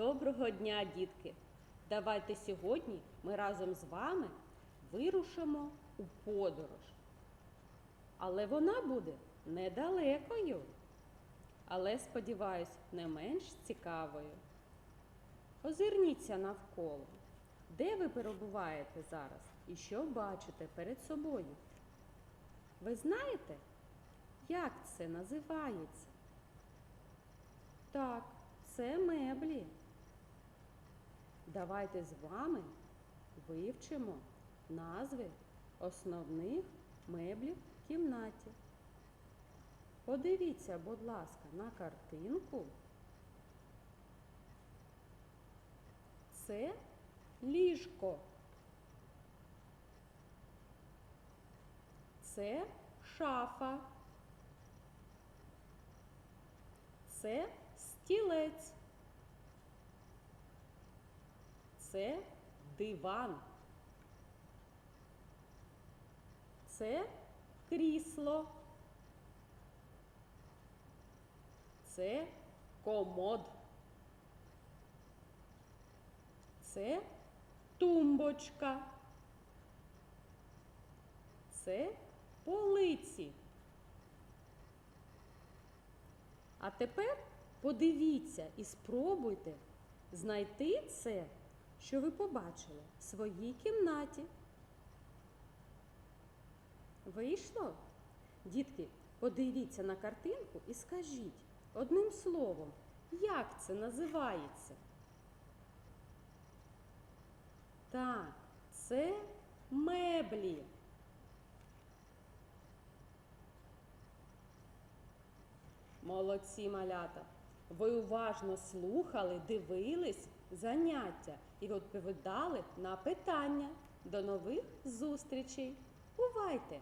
Доброго дня, дітки! Давайте сьогодні ми разом з вами вирушимо у подорож. Але вона буде недалекою. Але, сподіваюсь, не менш цікавою. Озирніться навколо. Де ви перебуваєте зараз і що бачите перед собою? Ви знаєте, як це називається? Так, це меблі. Давайте з вами вивчимо назви основних меблів в кімнаті. Подивіться, будь ласка, на картинку. Це ліжко. Це шафа. Це стілець. Це диван. Це крісло. Це комод. Це тумбочка. Це полиці. А тепер подивіться і спробуйте знайти це, що ви побачили в своїй кімнаті. Вийшло? Дітки, подивіться на картинку і скажіть одним словом, як це називається? Так, це меблі. Молодці малята. Ви уважно слухали, дивились заняття і відповідали на питання. До нових зустрічей. Бувайте!